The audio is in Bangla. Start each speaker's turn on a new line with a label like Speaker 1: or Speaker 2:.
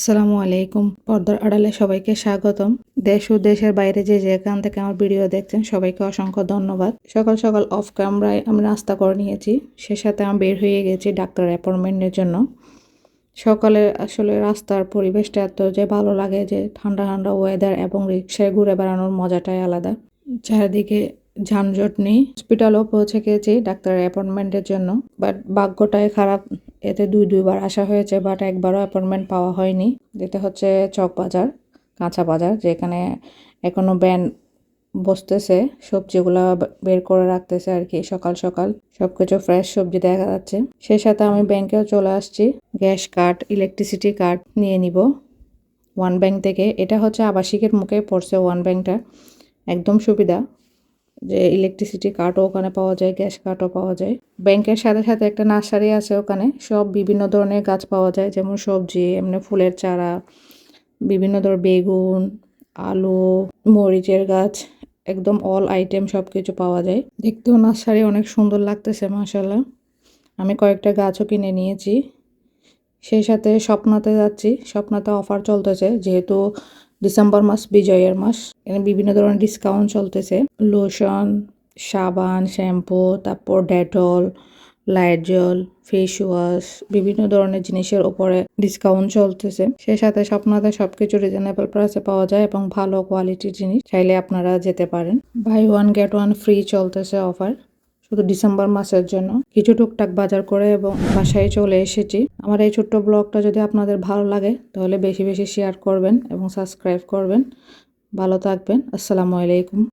Speaker 1: আসসালামু আলাইকুম। পর্দার আড়ালে সবাইকে স্বাগতম। দেশ ও দেশের বাইরে যে যেখান থেকে আমার ভিডিও দেখছেন, সবাইকে অসংখ্য ধন্যবাদ। সকাল সকাল অফ ক্যামেরায় আমি নাস্তা করে নিয়েছি। সে সাথে আমি বের হয়ে গেছি ডাক্তার অ্যাপয়েন্টমেন্টের জন্য। সকালে আসলে রাস্তার পরিবেশটা এত যে ভালো লাগে যে ঠান্ডা ঠান্ডা ওয়েদার এবং রিক্সায় ঘুরে বেড়ানোর মজাটাই আলাদা। চারিদিকে যানজট নেই। হসপিটালও পৌঁছে গেছি ডাক্তারের অ্যাপয়েন্টমেন্টের জন্য। বাট ভাগ্যটাই খারাপ। এতে দুই দুইবার আসা হয়েছে বাট একবারও অ্যাপয়েন্টমেন্ট পাওয়া হয়নি। যেটা হচ্ছে চক বাজার, কাঁচা বাজার, যেখানে এখনও ব্যান বসতেছে। সবজিগুলো বের করে রাখতেছে আর কি, সকাল সকাল। সবকিছু ফ্রেশ সবজি দেখা যাচ্ছে। সেই সাথে আমি ব্যাংকেও চলে আসছি। গ্যাস কার্ড ইলেকট্রিসিটি কার্ড নিয়ে নিব। ওয়ান ব্যাংক থেকে। এটা হচ্ছে আবাসিকের মুখে পড়ছে ওয়ান ব্যাংকটা একদম সুবিধা। যে ইলেকট্রিসিটি কার্ডও ওখানে পাওয়া যায় গ্যাস কার্ডও পাওয়া যায়। ব্যাংকের সাথে সাথে একটা নার্সারি আছে ওখানে। সব বিভিন্ন ধরনের গাছ পাওয়া যায়, যেমন সবজি, এমনি ফুলের চারা, বিভিন্ন ধর বেগুন, আলু, মরিচের গাছ, একদম অল আইটেম সব কিছু পাওয়া যায়। দেখতেও নার্সারি অনেক সুন্দর লাগতেছে মাসাল্লাহ আমি কয়েকটা গাছও কিনে নিয়েছি। সেই সাথে স্বপ্নাতে যাচ্ছি। স্বপ্নাতে অফার চলতেছে, যেহেতু ডিসেম্বর মাস, বিজয়ের মাস। এখানে বিভিন্ন ধরনের ডিসকাউন্ট চলতেছে। লোশন সাবান শ্যাম্পু তারপর ডেটল লাইট জল ফেস ওয়াশ বিভিন্ন ধরনের জিনিসের উপরে ডিসকাউন্ট চলতেছে। সেই সাথে স্বপ্নাতে সবকিছু রিজনেবল প্রাইসে পাওয়া যায় এবং ভালো কোয়ালিটির জিনিস চাইলে আপনারা যেতে পারেন। Buy one get one free চলতেছে অফার শুধু ডিসেম্বর মাসের জন্য কিছু টুকটাক বাজার করে এবং বাসায় চলে এসেছি। আমার এই ছোট্ট ব্লগটা যদি আপনাদের ভালো লাগে, তাহলে বেশি বেশি শেয়ার করবেন এবং সাবস্ক্রাইব করবেন। ভালো থাকবেন। আসসালামু আলাইকুম।